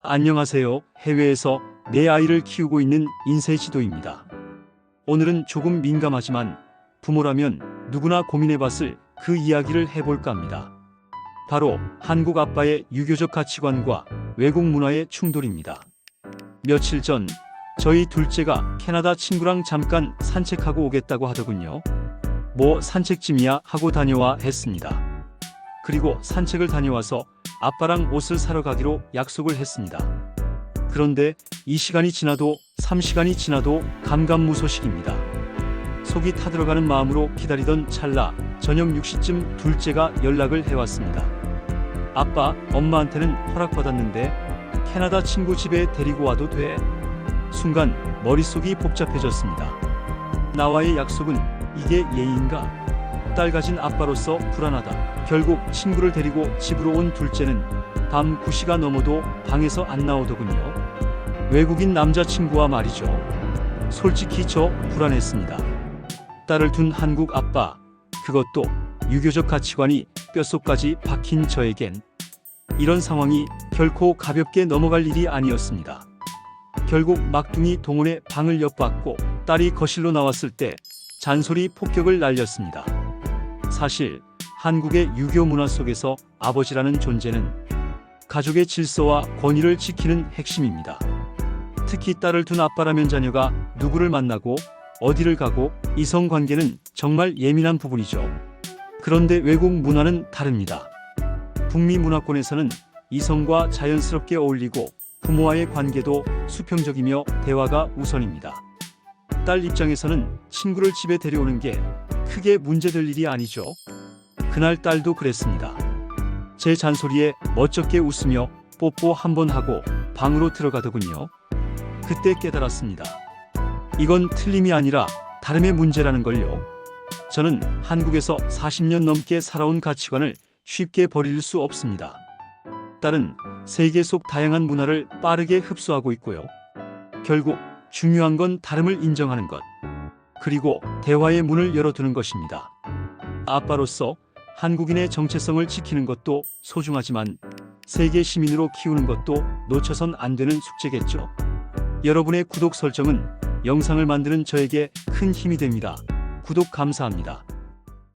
안녕하세요. 해외에서 내 아이를 키우고 있는 인쇄지도입니다. 오늘은 조금 민감하지만 부모라면 누구나 고민해봤을 그 이야기를 해볼까 합니다. 바로 한국 아빠의 유교적 가치관과 외국 문화의 충돌입니다. 며칠 전 저희 둘째가 캐나다 친구랑 잠깐 산책하고 오겠다고 하더군요. 뭐 산책쯤이야 하고 다녀와 했습니다. 그리고 산책을 다녀와서 아빠랑 옷을 사러 가기로 약속을 했습니다. 그런데 이 시간이 지나도 3시간이 지나도 감감무소식입니다. 속이 타들어가는 마음으로 기다리던 찰나 저녁 6시쯤 둘째가 연락을 해왔습니다. 아빠, 엄마한테는 허락받았는데 캐나다 친구 집에 데리고 와도 돼? 순간 머릿속이 복잡해졌습니다. 나와의 약속은 이게 예의인가? 딸 가진 아빠로서 불안하다. 결국 친구를 데리고 집으로 온 둘째는 밤 9시가 넘어도 방에서 안 나오더군요. 외국인 남자친구와 말이죠. 솔직히 저 불안했습니다. 딸을 둔 한국 아빠, 그것도 유교적 가치관이 뼛속까지 박힌 저에겐 이런 상황이 결코 가볍게 넘어갈 일이 아니었습니다. 결국 막둥이 동원의 방을 엿봤고 딸이 거실로 나왔을 때 잔소리 폭격을 날렸습니다. 사실 한국의 유교 문화 속에서 아버지라는 존재는 가족의 질서와 권위를 지키는 핵심입니다. 특히 딸을 둔 아빠라면 자녀가 누구를 만나고 어디를 가고 이성 관계는 정말 예민한 부분이죠. 그런데 외국 문화는 다릅니다. 북미 문화권에서는 이성과 자연스럽게 어울리고 부모와의 관계도 수평적이며 대화가 우선입니다. 딸 입장에서는 친구를 집에 데려오는 게 크게 문제될 일이 아니죠. 그날 딸도 그랬습니다. 제 잔소리에 멋쩍게 웃으며 뽀뽀 한 번 하고 방으로 들어가더군요. 그때 깨달았습니다. 이건 틀림이 아니라 다름의 문제라는 걸요. 저는 한국에서 40년 넘게 살아온 가치관을 쉽게 버릴 수 없습니다. 딸은 세계 속 다양한 문화를 빠르게 흡수하고 있고요. 결국 중요한 건 다름을 인정하는 것. 그리고 대화의 문을 열어두는 것입니다. 아빠로서 한국인의 정체성을 지키는 것도 소중하지만 세계 시민으로 키우는 것도 놓쳐선 안 되는 숙제겠죠. 여러분의 구독 설정은 영상을 만드는 저에게 큰 힘이 됩니다. 구독 감사합니다.